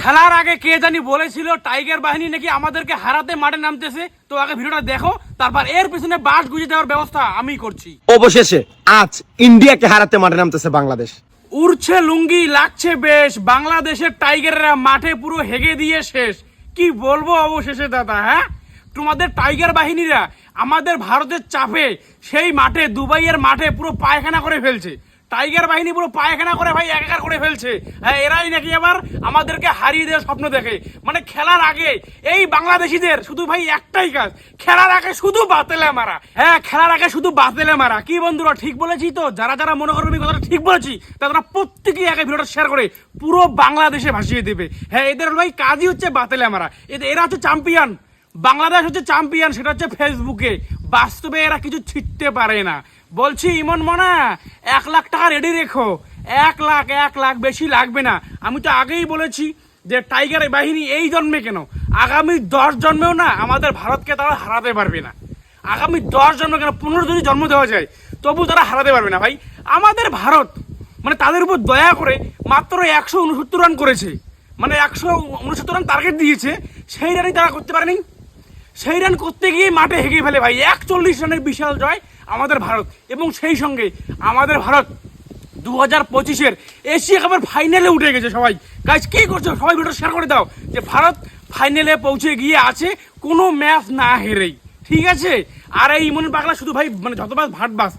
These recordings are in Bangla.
খেলার আগে কে জানি বলেছিল টাইগার বাহিনী নাকি আমাদেরকে হারাতে মাঠে নামতেছে? তো আগে ভিডিওটা দেখো তারপর এর পিছনে বাস গুজে দেওয়ার ব্যবস্থা আমি করছি। অবশেষে আজ ইন্ডিয়াকে হারাতে মাঠে নামতেছে বাংলাদেশ। উড়ছে লুঙ্গি লাগছে বেশ বাংলাদেশের টাইগাররা মাঠে পুরো হেগে দিয়ে শেষ। কি বলব অবশেষে দাদা হ্যাঁ? তোমাদের টাইগার বাহিনীরা আমাদের ভারতের চাপে সেই মাঠে দুবাইয়ের মাঠে পুরো পায়খানা করে ফেলছে। টাইগার বাহিনী পুরো পায়খানা করে ভাই একাকার করে ফেলছে। হ্যাঁ এরাই নাকি আবার আমাদেরকে হারিয়ে দেওয়ার স্বপ্ন দেখে। মানে খেলার আগে এই বাংলাদেশিদের শুধু ভাই একটাই কাজ, খেলার আগে শুধু বাতেলে মারা। হ্যাঁ খেলার আগে শুধু বাতেলে মারা। কি বন্ধুরা, ঠিক বলেছি তো? যারা যারা মনে করবে কথাটা ঠিক বলেছি তারা প্রত্যেকেই আগে ভিডিওটা শেয়ার করে পুরো বাংলাদেশে ভাসিয়ে দেবে। হ্যাঁ এদের ভাই কাজই হচ্ছে বাতেলে মারা। এরা হচ্ছে চ্যাম্পিয়ন বাংলাদেশ হচ্ছে চ্যাম্পিয়ন সেটা হচ্ছে ফেসবুকে বাস্তবে এরা কিছু ছিটতে পারে না। বলছি, ইমন মনা, এক লাখ টাকা রেডি রেখো। এক লাখ এক লাখ বেশি লাগবে না। আমি তো আগেই বলেছি যে টাইগার বাহিনী এই জন্মে কেন? আগামী দশ জন্মেও না আমাদের ভারতকে তারা হারাতে পারবে না। আগামী দশ জন্ম কেন? পনেরো যদি জন্ম দেওয়া যায় তবু তারা হারাতে পারবে না। ভাই, আমাদের ভারত মানে তাদের উপর দয়া করে মাত্র একশো উনসত্তর রান করেছে। মানে একশো উনসত্তর রান টার্গেট দিয়েছে। সেই রানই তারা করতে পারেনি। সেই রান করতে গিয়ে মাঠে হেগে ফেলে ভাই। একচল্লিশ রানের বিশাল জয় আমাদের ভারত। এবং সেই সঙ্গে আমাদের ভারত দু হাজার পঁচিশের এশিয়া কাপের ফাইনালে উঠে গেছে সবাই। গাইজ কি করছ? সবাই ভিডিও শেয়ার করে দাও যে ভারত ফাইনালে পৌঁছে গিয়ে আছে, কোনো ম্যাচ না হেরেই। ঠিক আছে? আর এই ইমন পাগলা শুধু ভাই মানে যত বাস ভাট বাস,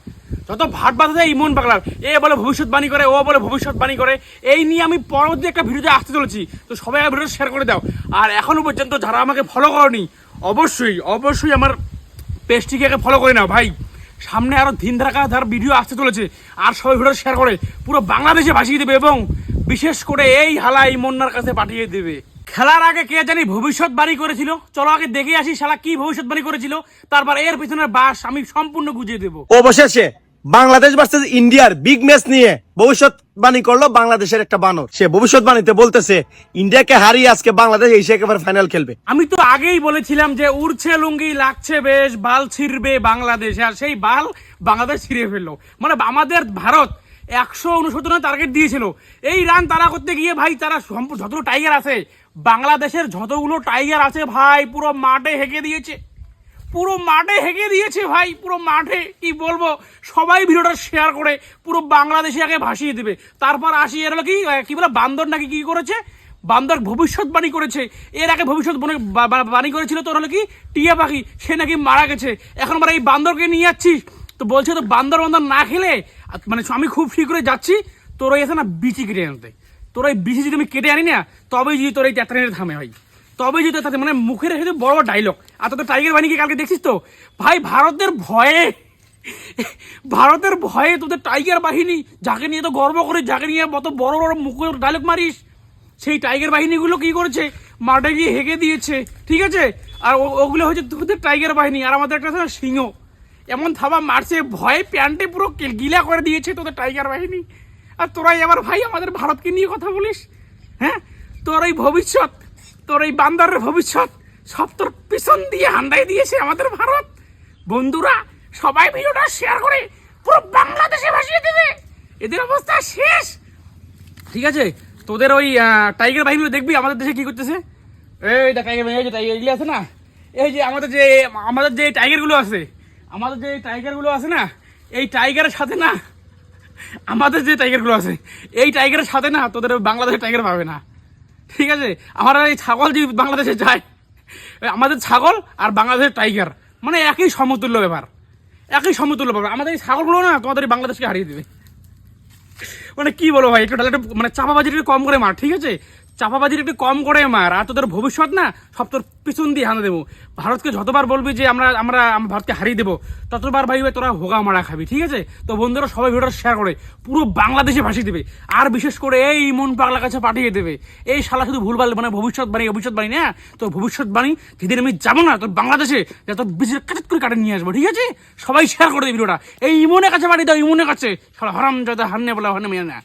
যত ভাট বাস দেয় ইমন পাগলার, এ বলে ভবিষ্যৎবাণী করে, ও বলে ভবিষ্যৎবাণী করে, এই নিয়ে আমি পরবর্তী একটা ভিডিওতে আসতে চলেছি। তো সবাই ভিডিও শেয়ার করে দাও। আর এখনও পর্যন্ত যারা আমাকে ফলো করনি অবশ্যই অবশ্যই আমার পেস্টিকে ফলো করে নাও। ভাই, সামনে আরও দিন ধারা ধার ভিডিও আসতে চলেছে। আর সবাই ভিডিও শেয়ার করে, পুরো বাংলাদেশে ভাসিয়ে দেবে এবং বিশেষ করে এই হালা এই মন্নার কাছে পাঠিয়ে দেবে। খেলার আগে কে জানি ভবিষ্যৎবাণী করেছিল। চলো আগে দেখে আসি শালা কি ভবিষ্যৎবাণী করেছিল। তারপর এর পিছনের বাস আমি সম্পূর্ণ গুজিয়ে দেবো। অবশেষে বাংলাদেশ ভার্সেস ইন্ডিয়ার বিগ ম্যাচ নিয়ে ভবিষ্যৎবাণী করল বাংলাদেশের একটা বানর। সে ভবিষ্যৎবাণীতে বলতেছে, ইন্ডিয়াকে হারিয়ে আজকে বাংলাদেশ এশিয়া কাপের ফাইনাল খেলবে। আমি তো আগেই বলেছিলাম যে উড়ছে লুঙ্গি, লাগছে বেশ, বাল ছিড়বে বাংলাদেশ, আর সেই বাল বাংলাদেশ ছিঁড়ে ফেলল। মানে আমাদের ভারত একশো উনসত্তর টার্গেট দিয়েছিল। এই রান তারা করতে গিয়ে ভাই তারা যতগুলো টাইগার আছে, বাংলাদেশের যতগুলো টাইগার আছে ভাই, পুরো মাঠে হেঁকে দিয়েছে। পুরো মাঠে হেঁকে দিয়েছে ভাই, পুরো মাঠে, কি বলব? সবাই ভিডিওটা শেয়ার করে পুরো বাংলাদেশে আগে ভাসিয়ে দেবে। তারপর আসি, এর কি কি বলে, বান্দর নাকি কি করেছে? বান্দর ভবিষ্যৎবাণী করেছে। এর আগে ভবিষ্যৎ বাণী করেছিল, তোর হলো কি, টিয়া পাখি, সে নাকি মারা গেছে। এখন আমরা এই বান্দরকে নিয়ে যাচ্ছিস? তো বলছে, তো বান্দর বান্দর না খেলে মানে আমি খুব শীঘ্রই যাচ্ছি, তোর ওই আছে না, বিচি কেটে আনতে। তোর ওই বিচি যদি আমি কেটে আনি না, তবেই যদি তোর এই ট্যাটারের থামে ভাই তবে যদি তাতে মানে মুখের শুধু বড় বড় ডায়লগ আর তোদের টাইগার বাহিনীকে কালকে দেখছিস তো? ভাই, ভারতের ভয়ে ভারতের ভয়ে তোদের টাইগার বাহিনী, যাকে নিয়ে তো গর্ব করে, যাকে নিয়ে অত বড় বড় মুখের ডায়লগ মারিস, সেই টাইগার বাহিনীগুলো কি করেছে? মাঠে গিয়ে হেগে দিয়েছে, ঠিক আছে? আর ওগুলো হচ্ছে তোদের টাইগার বাহিনী, আর আমাদের একটা সিংহ। এমন থাবা মারছে, ভয়ে প্যান্টে পুরো গিলা করে দিয়েছে তোদের টাইগার বাহিনী। আর তোরাই আবার ভাই আমাদের ভারতকে নিয়ে কথা বলিস হ্যাঁ? তোর এই ভবিষ্যৎ তোর এই বান্দারের ভবিষ্যৎ সব তোর পিছন দিয়ে হান্দাই দিয়েছে আমাদের ভারত। বন্ধুরা, সবাই ভিডিওটা শেয়ার করে পুরো বাংলাদেশে ভাসিয়ে দেবে। এদের অবস্থা শেষ। ঠিক আছে, তোদের ওই টাইগার বাহিনীগুলো দেখবি আমাদের দেশে কি করতেছে। এই টাইগার বাহিনী যে টাইগার আছে না, এই যে আমাদের যে আমাদের যে টাইগারগুলো আছে, আমাদের যে টাইগারগুলো আছে না, এই টাইগারের সাথে না, আমাদের যে টাইগারগুলো আছে, এই টাইগারের সাথে না তোদের বাংলাদেশের টাইগার পাবে না। ঠিক আছে? আমার এই ছাগল যদি বাংলাদেশে যায় আমাদের ছাগল আর বাংলাদেশের টাইগার মানে একই সমতুল্য ব্যাপার। একই সমতুল্য ব্যাপার। আমাদের এই ছাগলগুলো না তোমাদের বাংলাদেশকে হারিয়ে দেবে। মানে কি বলো ভাই, একটু মানে চাপাবাজির একটু কম করে মার, ঠিক আছে? চাপাবাজির একটু কম করে মার, আর তোদের ভবিষ্যৎ না, সব তোর পিছন দিয়ে হানা দেবো। ভারতকে যতবার বলবি যে আমরা আমরা ভারতকে হারিয়ে দেবো, ততবার ভাই তোরা হোগা মারা খাবি, ঠিক আছে? তো বন্ধুরা, সবাই ভিডিওটা শেয়ার করে, পুরো বাংলাদেশে ভাসিয়ে দেবে, আর বিশেষ করে এই মন পাগলা কাছে পাঠিয়ে দেবে। এই শালা শুধু ভুলভাল মানে ভবিষ্যৎবাণী ভবিষ্যৎবাণী না, তোর ভবিষ্যৎবাণী যেদিন আমি যাব না, তোর বাংলাদেশে, যে তোর বিশেষ কাটাত করে কাটে নিয়ে আসব, ঠিক আছে? সবাই শেয়ার করে দেবে ভিডিওটা। এই ইমনের কাছে পাঠিয়ে দাও, ইমনের কাছে। শালা হারাম যাতে হারনে বলে হারনে মেয়ে না।